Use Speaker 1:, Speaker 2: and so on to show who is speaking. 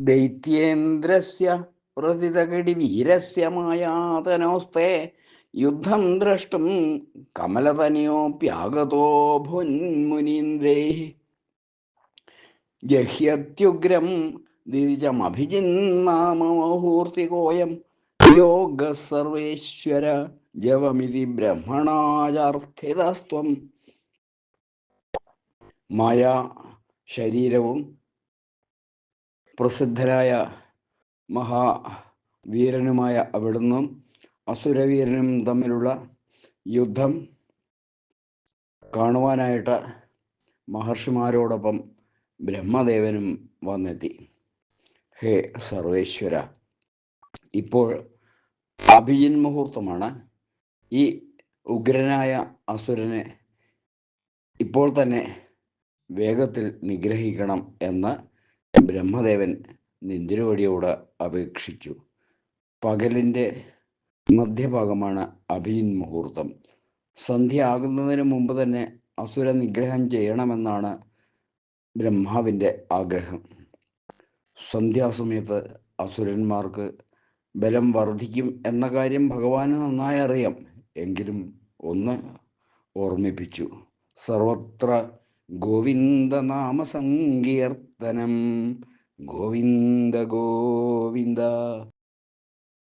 Speaker 1: ദൈത്യേന്ദ്രസ്യ പ്രതിതകടിവീരസ്യ മായാതനോസ്തേ യുദ്ധം ദ്രഷ്ടും കമലതനയോപ്യാഗതോ ഭുന്മുനീന്ദ്രേ ജഹ്യത്യുഗ്രം ദ്വിജമഭിജിന്നാമമുഹൂർത്തികോയം യോഗ സർവേശ്വര ജവമിതി ബ്രഹ്മണാചാർത്ഥിതസ്ത്വം മായ ശരീരവും പ്രസിദ്ധരായ മഹാവീരനുമായ അവിടുന്ന് അസുരവീരനും തമ്മിലുള്ള യുദ്ധം കാണുവാനായിട്ട് മഹർഷിമാരോടൊപ്പം ബ്രഹ്മദേവനും വന്നെത്തി. ഹേ സർവേശ്വര! ഇപ്പോൾ അഭിജിൻ മുഹൂർത്തമാണ്. ഈ ഉഗ്രനായ അസുരനെ ഇപ്പോൾ തന്നെ വേഗത്തിൽ നിഗ്രഹിക്കണം എന്ന് ബ്രഹ്മദേവൻ നിന്ദിരവടിയോട് അപേക്ഷിച്ചു. പകലിന്റെ മധ്യഭാഗമാണ് അഭിയൻ മുഹൂർത്തം. സന്ധ്യ ആകുന്നതിന് മുമ്പ് തന്നെ അസുര നിഗ്രഹം ചെയ്യണമെന്നാണ് ബ്രഹ്മാവിന്റെ ആഗ്രഹം. സന്ധ്യാസമയത്ത് അസുരന്മാർക്ക് ബലം വർദ്ധിക്കും എന്ന കാര്യം ഭഗവാന് നന്നായി അറിയാം. എങ്കിലും ഒന്ന് ഓർമ്മിപ്പിച്ചു. സർവത്ര ഗോവിന്ദനാമ സങ്കീർത്തനം ഗോവിന്ദ ഗോവിന്ദ.